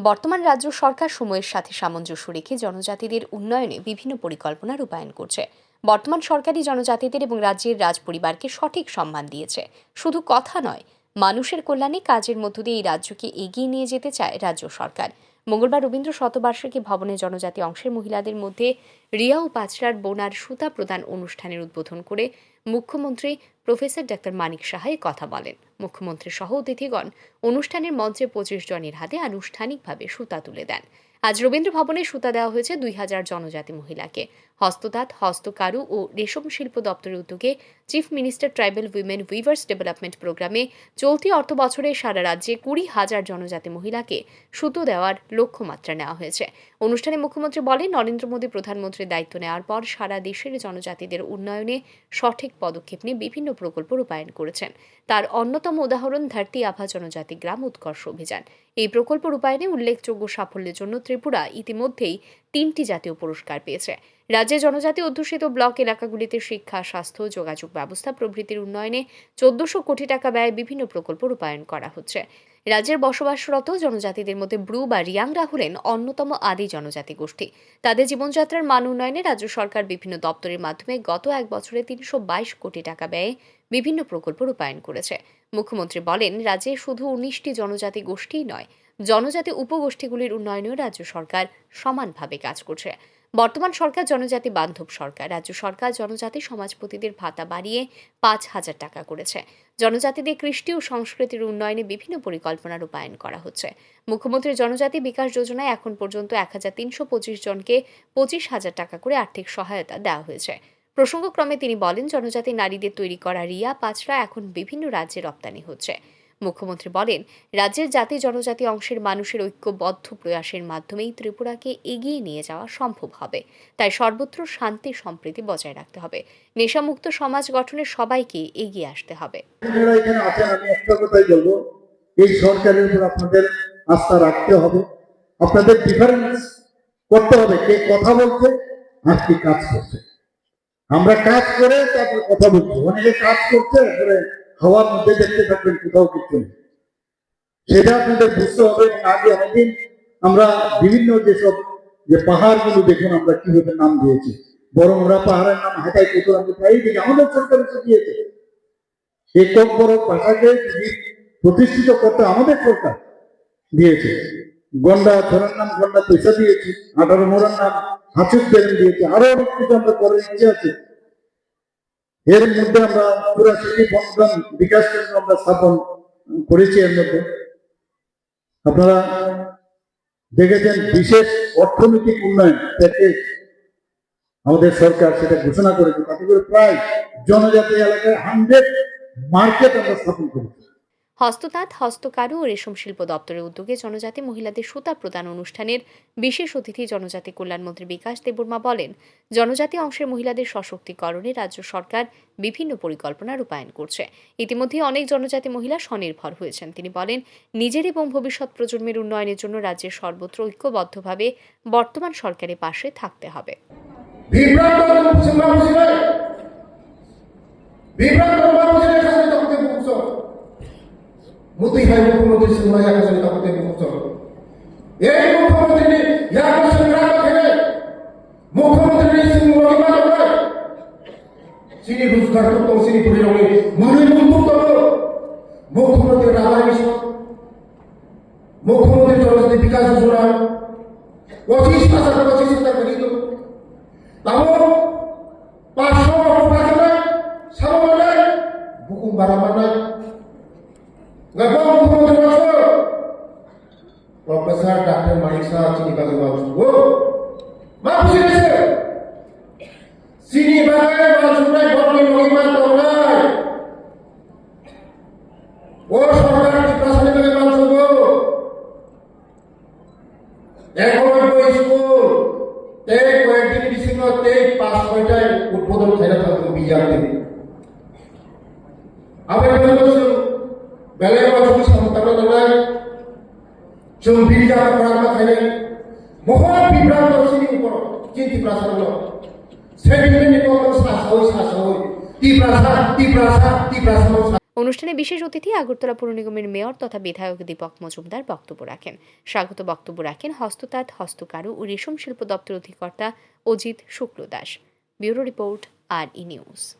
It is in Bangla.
বর্তমান রাজ্য সরকার সময়ের সাথে সামঞ্জস্য রেখে জনজাতিদের উন্নয়নে বিভিন্ন পরিকল্পনা রূপায়ণ করছে। বর্তমান সরকারি জনজাতিদের এবং রাজ্যের রাজ পরিবারকে সঠিক সম্মান দিয়েছে। শুধু কথা নয়, মানুষের কল্যাণে কাজের মধ্য দিয়ে এই রাজ্যকে এগিয়ে নিয়ে যেতে চায় রাজ্য সরকার। মঙ্গলবার রবীন্দ্র শতবার্ষিকী ভবনে জনজাতি অংশের মহিলাদের মধ্যে রিয়া ও পাঁচড়ার বোনার সুতা প্রদান অনুষ্ঠানের উদ্বোধন করে মুখ্যমন্ত্রী প্রফেসর ডাক্তার মানিক সাহা কথা বলেন। মুখ্যমন্ত্রী সহ অতিথিগণ অনুষ্ঠানের মঞ্চে পঁচিশ জনের হাতে আনুষ্ঠানিকভাবে সুতা তুলে দেন। আজ রবীন্দ্র ভবনে সুতা দেওয়া হয়েছে দুই হাজার জনজাতি মহিলাকে। হস্ততাঁত, হস্তকারু ও রেশম শিল্প দপ্তরের উদ্যোগে chief minister tribal women weavers development প্রোগ্রামে চলতি অর্থ বছরে সারা রাজ্যে কুড়ি হাজার জনজাতি মহিলাকে সুতো দেওয়ার লক্ষ্যমাত্রা নেওয়া হয়েছে। অনুষ্ঠানে মুখ্যমন্ত্রী বলেন, নরেন্দ্র মোদী প্রধানমন্ত্রীর দায়িত্ব নেওয়ার পর সারা দেশের জনজাতিদের উন্নয়নে সঠিক পদক্ষেপ নিয়ে বিভিন্ন প্রকল্প রূপায়ণ করেছেন। তার অন্যতম উদাহরণ ধরতি আভা জনজাতি গ্রাম উৎকর্ষ অভিযান। এই প্রকল্প রূপায়ণে উল্লেখযোগ্য সাফল্যের জন্য ত্রিপুরা ইতিমধ্যেই তিনটি জাতীয় পুরস্কার পেয়েছে। রাজ্যে জনজাতি অধ্যুষিত ব্লক এলাকাগুলিতে শিক্ষা, স্বাস্থ্য, যোগাযোগ ব্যবস্থা প্রভৃতির উন্নয়নে চোদ্দশো কোটি টাকা ব্যয়ে বিভিন্ন প্রকল্প রূপায়ণ করা হচ্ছে। রাজ্যের বসবাসরত জনজাতিদের মধ্যে ব্রু বা রিয়াংরা হলেন অন্যতম আদি জনজাতি গোষ্ঠী। তাদের জীবনযাত্রার মান উন্নয়নে রাজ্য সরকার বিভিন্ন দপ্তরের মাধ্যমে গত এক বছরে তিনশো বাইশ কোটি টাকা ব্যয়ে বিভিন্ন প্রকল্প রূপায়ণ করেছে। মুখ্যমন্ত্রী বলেন, রাজ্যে শুধু উনিশটি জনজাতি গোষ্ঠীই নয়, জনজাতি উপগোষ্ঠীগুলির উন্নয়নেও রাজ্য সরকার সমানভাবে কাজ করছে। বর্তমান সরকার জনজাতি বান্ধব সরকার। রাজ্য সরকার জনজাতি সমাজপতিদের ভাতা বাড়িয়ে পাঁচ হাজার টাকা করেছে। জনজাতিদের কৃষ্টি ও সংস্কৃতির উন্নয়নে বিভিন্ন পরিকল্পনা রূপায়ণ করা হচ্ছে। মুখ্যমন্ত্রী জনজাতি বিকাশ যোজনায় এখন পর্যন্ত এক হাজার তিনশো পঁচিশ জনকে পঁচিশ হাজার টাকা করে আর্থিক সহায়তা দেওয়া হয়েছে। প্রসঙ্গক্রমে তিনি বলেন, জনজাতি নারীদের তৈরি করা রিয়া পাঁচরা এখন বিভিন্ন রাজ্যে রপ্তানি হচ্ছে। মুখ্যমন্ত্রী বলেন, রাজ্যের জাতি জনজাতি অংশের মানুষের ঐক্যবদ্ধ প্রয়াসের মাধ্যমেই ত্রিপুরাকে এগিয়ে নিয়ে যাওয়া সম্ভব হবে। তাই সর্বত্র শান্তি সম্প্রীতি বজায় রাখতে হবে। নেশামুক্ত সমাজ গঠনে সবাইকে এগিয়ে আসতে হবে। এই সরকারের উপর আপনাদের আস্থা রাখতে হবে। আপনাদের ডিফারেন্স করতে হবে, কে কথা বলছে আর কে কাজ করছে। আমরা কাজ করে তারপর কথা বলছি। অনেকে কাজ করছে, তারপরে হাওয়ার মধ্যে দেখতে থাকবেন, কোথাও কিছু নেই। সেটা আপনাদের বুঝতে হবে আগে অনেকদিন আমরা বিভিন্ন যেসব যে পাহাড়গুলো দেখুন, আমরা কীভাবে নাম দিয়েছি। বরং ওরা পাহাড়ের নাম হাতাই কুতুর আমি তাই দেখি আমাদের সরকার এসে দিয়েছে। একক বড় ভাষাকে প্রতিষ্ঠিত করতে আমাদের সরকার দিয়েছে। গন্ডা ধরার নাম, গন্ডা পয়সা দিয়েছি, আঠারো মোড়ার নাম হাঁচুক দিয়েছে, আরও অনেক কিছু আমরা ইচ্ছে আছে। এর মধ্যে আমরা পুরা সিটি বন্ধন বিকাশ কেন্দ্র আমরা স্থাপন করেছি এর মধ্যে। আপনারা দেখেছেন বিশেষ অর্থনৈতিক উন্নয়ন প্যাকেজ আমাদের সরকার সেটা ঘোষণা করেছে। তাতে করে প্রায় জনজাতি এলাকায় হান্ড্রেড মার্কেট আমরা স্থাপন করেছি। হস্ততাঁত, হস্তকারু ও রেশম শিল্প দপ্তরের উদ্যোগে জনজাতি মহিলাদের সুতা প্রদান অনুষ্ঠানের বিশেষ অতিথি জনজাতি কল্যাণমন্ত্রী বিকাশ দেববর্মা বলেন, জনজাতি অংশের মহিলাদের সশক্তিকরণে রাজ্য সরকার বিভিন্ন পরিকল্পনা রূপায়ণ করছে। ইতিমধ্যে অনেক জনজাতি মহিলা স্বনির্ভর হয়েছেন। তিনি বলেন, নিজের এবং ভবিষ্যৎ প্রজন্মের উন্নয়নের জন্য রাজ্যের সর্বত্র ঐক্যবদ্ধভাবে বর্তমান সরকারের পাশে থাকতে হবে। বিভ্রান্ত মুসলিম বিভ্রান্ত মুক্ত মুতি হয় মুখ্যমন্ত্রী সিংহ এখানে তখন মুক্ত এই মুখ্যমন্ত্রী ইয়ার সংগ্রাম খেলে। মুখ্যমন্ত্রী সিংহ মহিমা করে সিনি রোজগার করতো সিনি পুরি রঙে। মনে মুক্ত মুখ্যমন্ত্রী রামায় মিশন। মুখ্যমন্ত্রী জনজাতি বিকাশ যোজনা। পঁচিশ হাজার পঁচিশ হাজার করিল তাও পাঁচশো নাই সামনে বুকু বারাবার নাই গর্ব মুখ্যমন্ত্রী বলছো প্রফেসর ডাক্তার মানিক শাহ চিনি বাগে বলছো ও, মা খুশি হয়েছে? চিনি বাগে বলছো নাই বর্ণি মহিমা বলছো পাঁচ ছয়টায় উদ্বোধন খেলা থাকবে আমি করছি বেলায় সন্তান হই শ্বাস হই তি প্রাসাদ তি প্রাসাদ তি প্রাসাদ অনুষ্ঠানে বিশেষ অতিথি আগরতলা পৌর নিগমের মেয়র তথা বিধায়ক দীপক মজুমদার বক্তব্য রাখেন। স্বাগত বক্তব্য রাখেন হস্ততাঁত, হস্তকারু ও রেশম শিল্প দপ্তর অধিকর্তা Ajit Shukla Das bureau report, R E news.